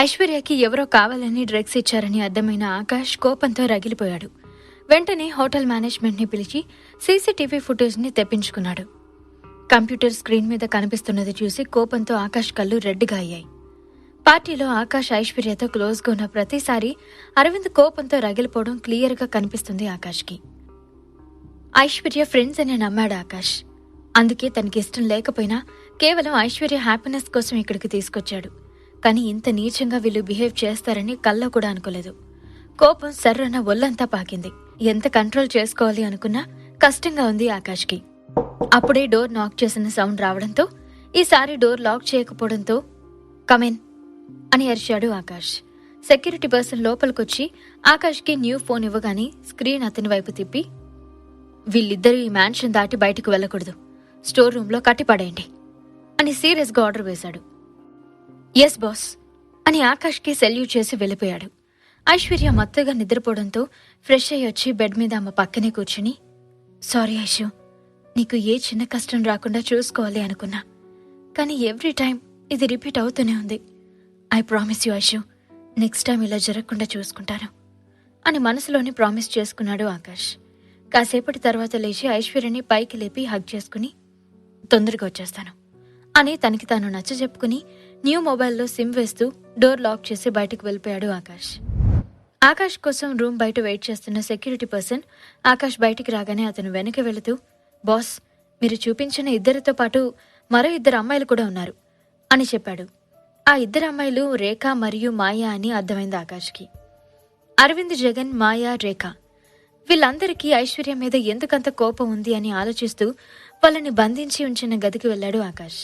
ఐశ్వర్యకి ఎవరో కావాలని డ్రగ్స్ ఇచ్చారని అర్థమైన ఆకాష్ కోపంతో రగిలిపోయాడు. వెంటనే హోటల్ మేనేజ్మెంట్ని పిలిచి సీసీటీవీ ఫుటేజ్ని తెప్పించుకున్నాడు. కంప్యూటర్ స్క్రీన్ మీద కనిపిస్తున్నది చూసి కోపంతో ఆకాష్ కళ్ళు రెడ్డిగా అయ్యాయి. పార్టీలో ఆకాష్ ఐశ్వర్యతో క్లోజ్గా ఉన్న ప్రతిసారి అరవింద్ కోపంతో రగిలిపోవడం క్లియర్గా కనిపిస్తుంది ఆకాష్కి. ఐశ్వర్య ఫ్రెండ్స్ అని నమ్మాడు ఆకాష్. అందుకే తనకి ఇష్టం లేకపోయినా కేవలం ఐశ్వర్య హ్యాపీనెస్ కోసం ఇక్కడికి తీసుకొచ్చాడు. కానీ ఇంత నీచంగా వీళ్ళు బిహేవ్ చేస్తారని కల్లో కూడా అనుకోలేదు. కోపం సర్రన్న ఒళ్ళంతా పాకింది. ఎంత కంట్రోల్ చేసుకోవాలి అనుకున్నా కష్టంగా ఉంది ఆకాష్కి. అప్పుడే డోర్ నాక్ చేసిన సౌండ్ రావడంతో ఈసారి డోర్ లాక్ చేయకపోవడంతో కమెన్ అని అరిచాడు ఆకాష్. సెక్యూరిటీ పర్సన్ లోపలికొచ్చి ఆకాష్కి న్యూ ఫోన్ ఇవ్వగానే స్క్రీన్ అతని వైపు తిప్పి వీళ్ళిద్దరూ ఈ మ్యాన్షన్ దాటి బయటకు వెళ్ళకూడదు. స్టోర్ రూమ్లో కట్టిపడేయండి అని సీరియస్గా ఆర్డర్ వేశాడు. ఎస్ బాస్ అని ఆకాష్కి సెల్యూట్ చేసి వెళ్ళిపోయాడు. ఐశ్వర్య మత్తుగా నిద్రపోవడంతో ఫ్రెష్ అయ్యి వచ్చి బెడ్ మీద ఆమె పక్కనే కూర్చుని సారీ ఐషు. నీకు ఏ చిన్న కష్టం రాకుండా చూసుకోవాలి అనుకున్నా. కానీ ఎవ్రీ టైం ఇది రిపీట్ అవుతూనే ఉంది. I promise you Aishu. Next time ఇలా జరగకుండా చూసుకుంటాను. అని మనసులోనే ప్రామిస్ చేసుకున్నాడు ఆకాష్. కాసేపటి తర్వాత లేచి ఐశ్వర్యని పైకి లేపి హగ్ చేసుకుని తొందరగా వచ్చేస్తాను. అని తనకి తాను నచ్చ చెప్పుకుని న్యూ మొబైల్లో సిమ్ వేస్తూ డోర్ లాక్ చేసి బయటకు వెళ్ళిపోయాడు ఆకాష్. ఆకాష్ కోసం రూమ్ బయట వెయిట్ చేస్తున్న సెక్యూరిటీ పర్సన్ ఆకాష్ బయటికి రాగానే అతను వెనక వెళుతూ బాస్ మీరు చూపించిన ఇద్దరితో పాటు మరో ఇద్దరు అమ్మాయిలు కూడా ఉన్నారు అని చెప్పాడు. ఆ ఇద్దరు అమ్మాయిలు రేఖ మరియు మాయా అని అర్థమైంది ఆకాష్కి. అరవింద్ జగన్ మాయా రేఖ. వీళ్ళందరికీ ఐశ్వర్య మీద ఎందుకంత కోపం ఉంది అని ఆలోచిస్తూ వాళ్ళని బంధించి ఉంచిన గదికి వెళ్ళాడు ఆకాష్.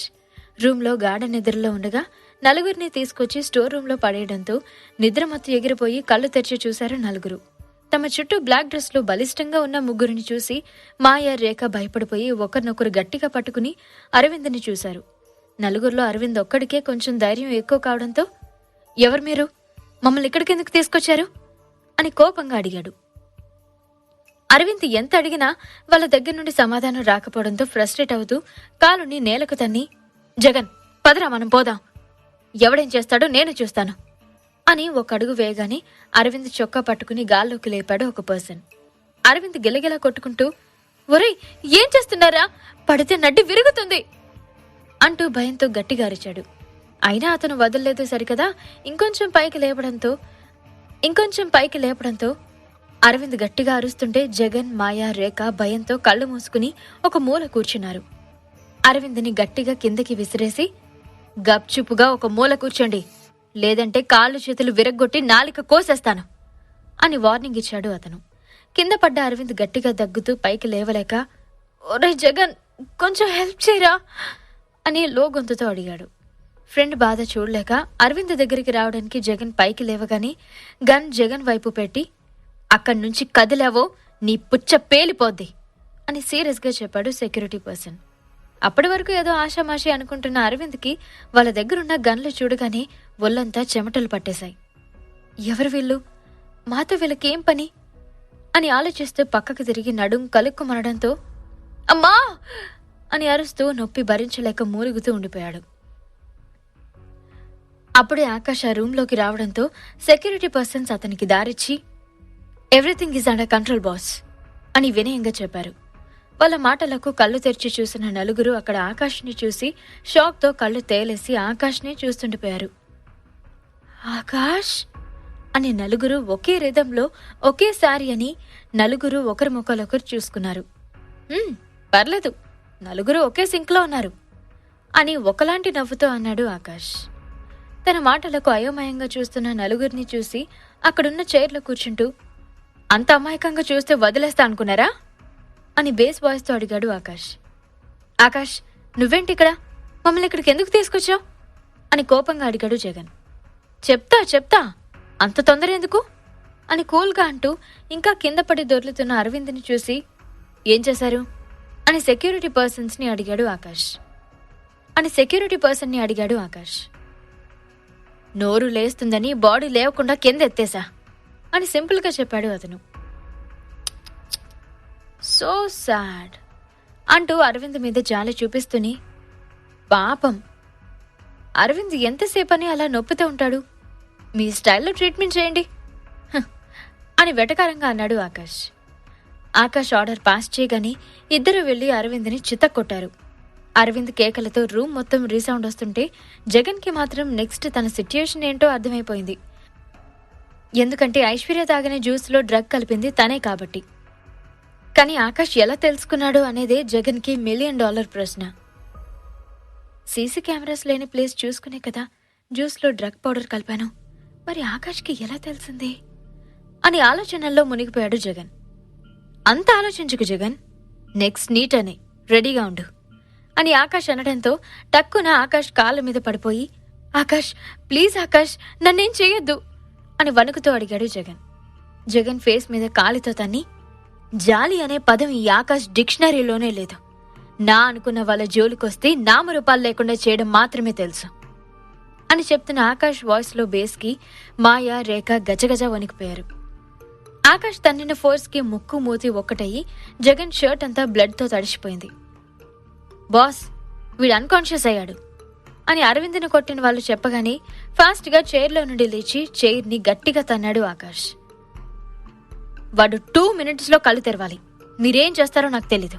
రూమ్లో గాఢ నిద్రలో ఉండగా నలుగురిని తీసుకొచ్చి స్టోర్ రూమ్లో పడేయడంతో నిద్ర మత్తు ఎగిరిపోయి కళ్ళు తెరిచి చూశారు నలుగురు. తమ చుట్టూ బ్లాక్ డ్రెస్లో బలిష్టంగా ఉన్న ముగ్గురిని చూసి మాయ రేఖ భయపడిపోయి ఒకరినొకరు గట్టిగా పట్టుకుని అరవింద్ని చూశారు. నలుగురిలో అరవింద్ ఒక్కడికే కొంచెం ధైర్యం ఎక్కువ కావడంతో ఎవరు మీరు? మమ్మల్ని ఇక్కడికెందుకు తీసుకొచ్చారు? అని కోపంగా అడిగాడు. అరవింద్ ఎంత అడిగినా వాళ్ళ దగ్గర నుండి సమాధానం రాకపోవడంతో ఫ్రస్ట్రేట్ అవుతూ కాలుని నేలకు తన్ని జగన్ పదరా మనం పోదాం. ఎవడేం చేస్తాడో నేను చూస్తాను. అని ఒక అడుగు వేయగానే అరవింద్ చొక్కా పట్టుకుని గాల్లోకి లేపాడు ఒక పర్సన్. అరవింద్ గిలగిలా కొట్టుకుంటూ ఒరేయ్ ఏం చేస్తున్నారా? పడితే నడ్డి విరుగుతుంది. అంటూ భయంతో గట్టిగా అరిచాడు అయినా అతను వదలలేదు సరికదా? ఇంకొంచెం పైకి లేపడంతో ఇంకొంచెం పైకి లేపడంతో అరవింద్ గట్టిగా అరుస్తుంటే జగన్ మాయా రేఖ భయంతో కళ్ళు మూసుకుని ఒక మూల కూర్చున్నారు. అరవింద్ని గట్టిగా కిందకి విసిరేసి గప్చుపుగా ఒక మూల కూర్చోండి. లేదంటే కాళ్ళు చేతులు విరగ్గొట్టి నాలిక కోసేస్తాను. అని వార్నింగ్ ఇచ్చాడు అతను. కింద పడ్డ అరవింద్ గట్టిగా దగ్గుతూ పైకి లేవలేక ఒరే జగన్ కొంచెం హెల్ప్ చేయరా? అని లో గొంతుతో అడిగాడు. ఫ్రెండ్ బాధ చూడలేక అరవింద్ దగ్గరికి రావడానికి జగన్ పైకి లేవగాని గన్ జగన్ వైపు పెట్టి అక్కడి నుంచి కదిలావో నీ పుచ్చ పేలిపోద్ది అని సీరియస్గా చెప్పాడు సెక్యూరిటీ పర్సన్. అప్పటి వరకు ఏదో ఆషామాషి అనుకుంటున్న అరవింద్కి వాళ్ళ దగ్గరున్న గన్లు చూడగానే ఒళ్ళంతా చెమటలు పట్టేశాయి. ఎవరు వీళ్ళు? మాతో వీళ్ళకేం పని? అని ఆలోచిస్తూ పక్కకు తిరిగి నడుం కలుక్కుమనడంతో అమ్మా! అని అరుస్తూ నొప్పి భరించలేక మూలుగుతూ ఉండిపోయాడు. అప్పుడే ఆకాష్ ఆ రూంలోకి రావడంతో సెక్యూరిటీ పర్సన్స్ అతనికి దారిచ్చి everything is under control boss అని వినయంగా చెప్పారు. వాళ్ళ మాటలకు కళ్ళు తెరిచి చూసిన నలుగురు అక్కడ ఆకాష్ని చూసి షాక్తో కళ్ళు తేలేసి ఆకాష్ని చూస్తుండిపోయారు. ఆకాష్! అని నలుగురు ఒకే రిధంలో ఒకేసారి అని నలుగురు ఒకరి ముఖాలొకరు చూసుకున్నారు. పర్లేదు. నలుగురు ఒకే సింక్లో ఉన్నారు. అని ఒకలాంటి నవ్వుతో అన్నాడు ఆకాష్. తన మాటలకు అయోమయంగా చూస్తున్న నలుగురిని చూసి అక్కడున్న చైర్లో కూర్చుంటూ అంత అమాయకంగా చూస్తే వదిలేస్తా అనుకున్నారా? అని బేస్ వాయిస్తో అడిగాడు ఆకాష్. ఆకాష్ నువ్వేంటి ఇక్కడ? మమ్మల్ని ఇక్కడికి ఎందుకు తీసుకొచ్చావు? అని కోపంగా అడిగాడు జగన్. చెప్తా చెప్తా. అంత తొందర ఎందుకు? అని కూల్గా అంటూ ఇంకా కింద పడి దొర్లుతున్న అరవింద్ని చూసి ఏం చేశారు? అని సెక్యూరిటీ పర్సన్స్ని అడిగాడు ఆకాష్. అని సెక్యూరిటీ పర్సన్ని అడిగాడు ఆకాష్. నోరు లేస్తుందని బాడీ లేవకుండా కింద ఎత్తేసా? అని సింపుల్గా చెప్పాడు అతను. సో సాడ్ అంటూ అరవింద్ మీద జాలి చూపిస్తూనే పాపం. అరవింద్ ఎంతసేపని అలా నొప్పితో ఉంటాడు? మీ స్టైల్లో ట్రీట్మెంట్ చేయండి. అని వెటకారంగా అన్నాడు ఆకాష్. ఆకాష్ ఆర్డర్ పాస్ చేయగానే ఇద్దరు వెళ్ళి అరవింద్ని చితక్కొట్టారు. అరవింద్ కేకలతో రూమ్ మొత్తం రీసౌండ్ వస్తుంటే జగన్కి మాత్రం నెక్స్ట్ తన సిట్యుయేషన్ ఏంటో అర్థమైపోయింది. ఎందుకంటే ఐశ్వర్య తాగిన జ్యూస్లో డ్రగ్ కలిపింది తనే కాబట్టి. కానీ ఆకాష్ ఎలా తెలుసుకున్నాడు అనేదే జగన్కి మిలియన్ డాలర్ ప్రశ్న. సీసీ కెమెరాస్ లేని ప్లేస్ చూసుకునే కదా జ్యూస్లో డ్రగ్ పౌడర్ కలిపాను. మరి ఆకాష్కి ఎలా తెలిసింది? అని ఆలోచనల్లో మునిగిపోయాడు జగన్. అంత ఆలోచించుకు జగన్ నెక్స్ట్ నీట్ అని రెడీగా ఉండు అని ఆకాష్ అనడంతో టక్కున ఆకాష్ కాళ్ళ మీద పడిపోయి ఆకాష్ ప్లీజ్ ఆకాష్ నన్నేం చేయొద్దు అని వణుకుతూ అడిగాడు జగన్. జగన్ ఫేస్ మీద కాలితో తన్ని జాలి అనే పదం ఈ ఆకాష్ డిక్షనరీలోనే లేదు. నా అనుకున్న వాళ్ళ జోలికొస్తే నామరూపాలు లేకుండా చేయడం మాత్రమే తెలుసు. అని చెప్తున్న ఆకాష్ వాయిస్లో బేస్కి మాయా రేఖ గజగజ వణికిపోయారు. ఆకాష్ తన్నిన ఫోర్స్కి ముక్కు మూతి ఒక్కటయ్యి జగన్ షర్ట్ అంతా బ్లడ్తో తడిసిపోయింది. బాస్ వీడు అన్కాన్షియస్ అయ్యాడు అని అరవింద్ని కొట్టిన వాళ్ళు చెప్పగానే ఫాస్ట్గా చైర్లో నుండి లేచి చైర్ని గట్టిగా తన్నాడు ఆకాష్ వాడు టూ మినిట్స్లో కళ్ళు తెరవాలి. మీరేం చేస్తారో నాకు తెలీదు.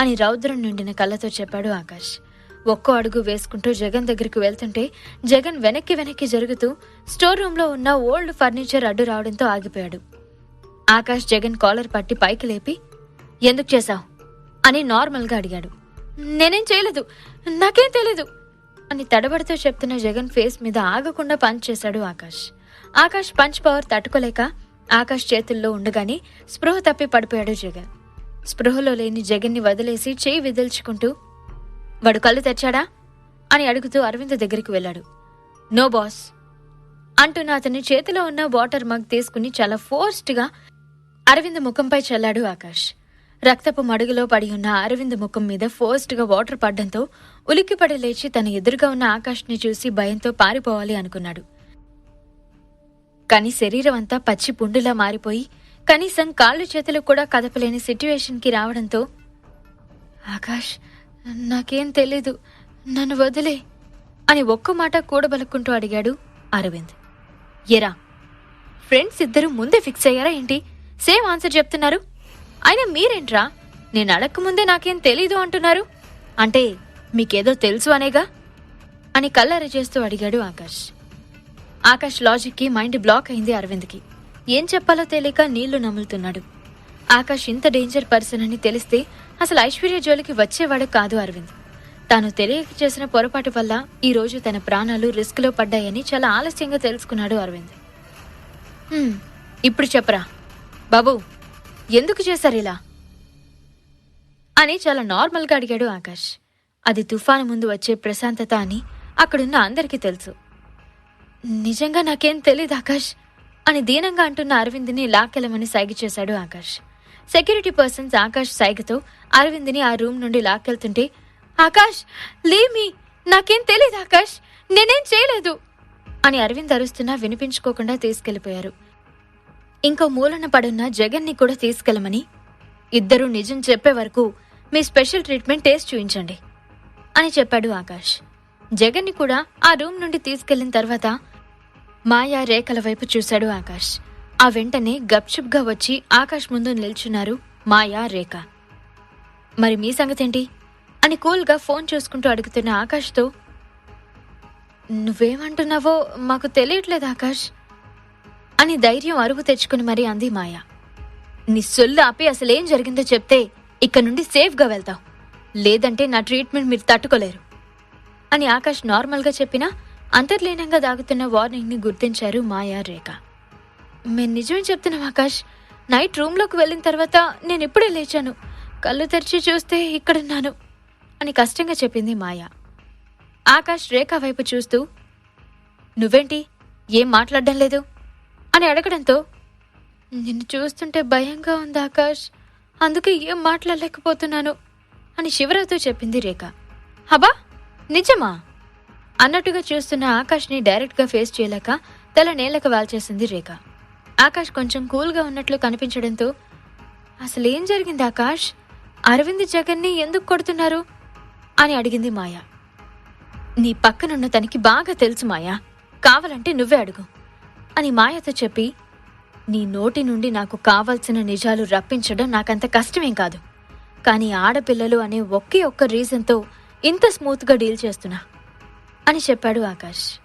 అని రౌద్రం నిండిన కళ్ళతో చెప్పాడు ఆకాష్. ఒక్కో అడుగు వేసుకుంటూ జగన్ దగ్గరికి వెళ్తుంటే జగన్ వెనక్కి వెనక్కి జరుగుతూ స్టోర్ రూమ్లో ఉన్న ఓల్డ్ ఫర్నిచర్ అడ్డు రావడంతో ఆగిపోయాడు. ఆకాష్ జగన్ కాలర్ పట్టి పైకి లేపి ఎందుకు చేశావు? అని నార్మల్గా అడిగాడు. నేనేం చేయలేదు. నాకేం తెలీదు. అని తడబడుతూ చెప్తున్న జగన్ ఫేస్ మీద ఆగకుండా పంచ్ చేశాడు ఆకాష్. ఆకాష్ పంచ్ పవర్ తట్టుకోలేక ఆకాష్ చేతుల్లో ఉండగానే స్పృహ తప్పి పడిపోయాడు జగన్. స్పృహలో లేని జగన్ని వదిలేసి చేయి విదిల్చుకుంటూ వాడు కళ్ళు తెచ్చాడా అని అడుగుతూ అరవింద్ దగ్గరికి వెళ్ళాడు. నో బాస్ అంటున్న అతని చేతిలో ఉన్న వాటర్ మగ్ తీసుకుని చాలా ఫోర్స్డ్గా అరవింద్ ముఖంపై చల్లాడు ఆకాష్ రక్తపు మడుగులో పడి ఉన్న అరవింద్ ముఖం మీద ఫోర్స్డ్గా వాటర్ పడ్డంతో ఉలిక్కిపడి లేచి తన ఎదురుగా ఉన్న ఆకాష్ని చూసి భయంతో పారిపోవాలి అనుకున్నాడు. కానీ శరీరం అంతా పచ్చి పుండులా మారిపోయి కనీసం కాళ్ళు చేతులు కూడా కదపలేని సిట్యువేషన్కి రావడంతో ఆకాష్ నాకేం తెలీదు నన్ను వదిలే అని ఒక్క మాట కూడబలుక్కుంటూ అడిగాడు అరవింద్. ఎరా ఫ్రెండ్స్ ఇద్దరు ముందే ఫిక్స్ అయ్యారా ఏంటి? సేమ్ ఆన్సర్ చెప్తున్నారు. అయినా మీరేంట్రా? నేను అడగకముందే నాకేం తెలీదు అంటున్నారు. అంటే మీకేదో తెలుసు అనేగా? అని కల్లరి చేస్తూ అడిగాడు ఆకాష్. ఆకాష్ లాజిక్కి మైండ్ బ్లాక్ అయింది అరవింద్కి. ఏం చెప్పాలో తెలియక నీళ్ళు నములుతున్నాడు. ఆకాష్ ఇంత డేంజర్ పర్సన్ అని తెలిస్తే అసలు ఐశ్వర్య జోలికి వచ్చేవాడు కాదు అరవింద్. తాను తెలియక చేసిన పొరపాటు వల్ల ఈ రోజు తన ప్రాణాలు రిస్క్లో పడ్డాయని చాలా ఆలస్యంగా తెలుసుకున్నాడు అరవింద్. ఇప్పుడు చెప్పరా. బాబు ఎందుకు చేశారు ఇలా? అని చాలా నార్మల్గా అడిగాడు ఆకాష్. అది తుఫాను ముందు వచ్చే ప్రశాంతత అని అక్కడున్న అందరికీ తెలుసు. నిజంగా నాకేం తెలీదు ఆకాష్. అని దీనంగా అంటున్న అరవింద్ని లాక్కెళ్ళమని సైగ చేశాడు ఆకాష్. సెక్యూరిటీ పర్సన్స్ ఆకాష్ సైగతో అరవింద్ని ఆ రూమ్ నుండి లాక్కెళ్తుంటే ఆకాష్ మీ నాకేం తెలీదు ఆకాష్. నేనేం చేయలేదు. అని అరవింద్ అరుస్తున్నా వినిపించుకోకుండా తీసుకెళ్ళిపోయారు ఇంకో మూలన పడున్న జగన్ని కూడా తీసుకెళ్ళమని ఇద్దరూ నిజం చెప్పే వరకు మీ స్పెషల్ ట్రీట్మెంట్ టేస్ట్ చూయించండి. అని చెప్పాడు ఆకాష్. జగన్ని కూడా ఆ రూమ్ నుండి తీసుకెళ్ళిన తర్వాత మాయా రేఖల వైపు చూశాడు ఆకాష్. ఆ వెంటనే గప్చుప్గా వచ్చి ఆకాష్ ముందు నిల్చున్నారు మాయా రేఖ. మరి మీ సంగతేంటి? అని కూల్గా ఫోన్ చూసుకుంటూ అడుగుతున్న ఆకాష్తో నువ్వేమంటున్నావో మాకు తెలియట్లేదు ఆకాష్ అని ధైర్యం అరువు తెచ్చుకుని మరీ అంది మాయ. నీ సొల్లు ఆపి అసలేం జరిగిందో చెప్తే ఇక్కడ నుండి సేఫ్గా వెళ్తావు. లేదంటే నా ట్రీట్మెంట్ మీరు తట్టుకోలేరు. అని ఆకాష్ నార్మల్గా చెప్పినా అంతర్లీనంగా దాగుతున్న వార్నింగ్ని గుర్తించారు మాయా రేఖ. మేము నిజమే చెప్తున్నాం ఆకాష్. నైట్ రూమ్లోకి వెళ్ళిన తర్వాత నేను ఇప్పుడే లేచాను. కళ్ళు తెరిచి చూస్తే ఇక్కడున్నాను అని కష్టంగా చెప్పింది మాయా. ఆకాష్ రేఖ వైపు చూస్తూ నువ్వేంటి? ఏం మాట్లాడడం లేదు? అని అడగడంతో నిన్ను చూస్తుంటే భయంగా ఉంది ఆకాష్. అందుకే ఏం మాట్లాడలేకపోతున్నాను అని శివరావుతో చెప్పింది రేఖ. హబా నిజమా? అన్నట్టుగా చూస్తున్న ఆకాష్ని డైరెక్ట్గా ఫేస్ చేయలేక తల నేలకు వాల్చేసింది రేఖ. ఆకాష్ కొంచెం కూల్గా ఉన్నట్లు కనిపించడంతో అసలు ఏం జరిగింది ఆకాష్? అరవింద్ జగన్ని ఎందుకు కొడుతున్నారు? అని అడిగింది మాయా. నీ పక్కనున్న తనకి బాగా తెలుసు మాయా. కావాలంటే నువ్వే అడుగు. అని మాయతో చెప్పి నీ నోటి నుండి నాకు కావాల్సిన నిజాలు రప్పించడం నాకంత కష్టమేం కాదు. కానీ ఆడపిల్లలు అనే ఒకే ఒక్క రీజన్తో ఇంత స్మూత్గా డీల్ చేస్తున్నా అని చెప్పాడు ఆకాష్.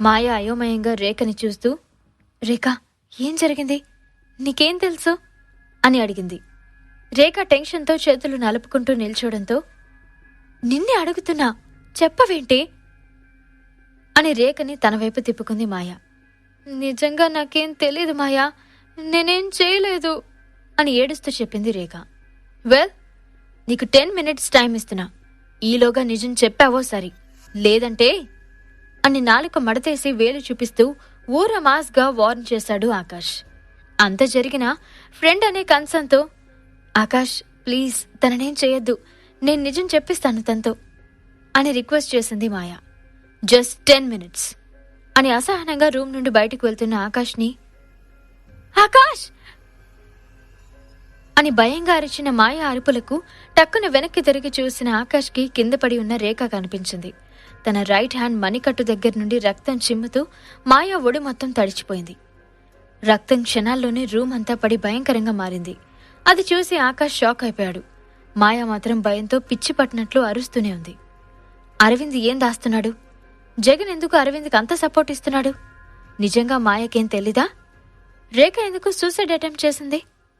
మాయ అయోమయంగా రేఖని చూస్తూ రేఖ ఏం జరిగింది? నీకేం తెలుసు? అని అడిగింది. రేఖ టెన్షన్తో చేతులు నలుపుకుంటూ నిల్చోడంతో నిన్నే అడుగుతున్నా చెప్పవేంటి? అని రేఖని తన వైపు తిప్పుకుంది మాయ. నిజంగా నాకేం తెలియదు మాయా నేనేం చేయలేదు అని ఏడుస్తూ చెప్పింది రేఖ. వెల్ నీకు టెన్ మినిట్స్ టైం ఇస్తున్నా. ఈలోగా నిజం చెప్పావో సరి. లేదంటే అని నాలుక మడతేసి వేలు చూపిస్తూ ఊర మాస్గా వార్న్ చేశాడు ఆకాష్. అంత జరిగినా ఫ్రెండ్ అనే కన్సర్న్తో ఆకాష్ ప్లీజ్ తననేం చేయొద్దు. నేను నిజం చెప్పిస్తాను తనతో అని రిక్వెస్ట్ చేసింది మాయ. జస్ట్ టెన్ మినిట్స్ అని అసహనంగా రూమ్ నుండి బయటకు వెళ్తున్న ఆకాష్ని ఆకాష్ అని భయంగా అరిచిన మాయ అరుపులకు టక్కున వెనక్కి తిరిగి చూసిన ఆకాష్కి కింద పడి ఉన్న రేఖ కనిపించింది. తన రైట్ హ్యాండ్ మణికట్టు దగ్గర నుండి రక్తం చిమ్ముతూ మాయ ఒడి మొత్తం తడిచిపోయింది. రక్తం క్షణాల్లోనే రూమ్ అంతా పడి భయంకరంగా మారింది. అది చూసి ఆకాష్ షాక్ అయిపోయాడు. మాయ మాత్రం భయంతో పిచ్చి పట్టినట్లు అరుస్తూనే ఉంది. అరవింద్ ఏం దాస్తున్నాడు? జగన్ ఎందుకు అరవింద్కి అంత సపోర్ట్ ఇస్తున్నాడు? నిజంగా మాయకేం తెలీదా? రేఖ ఎందుకు సూసైడ్ అటెంప్ట్ చేసింది?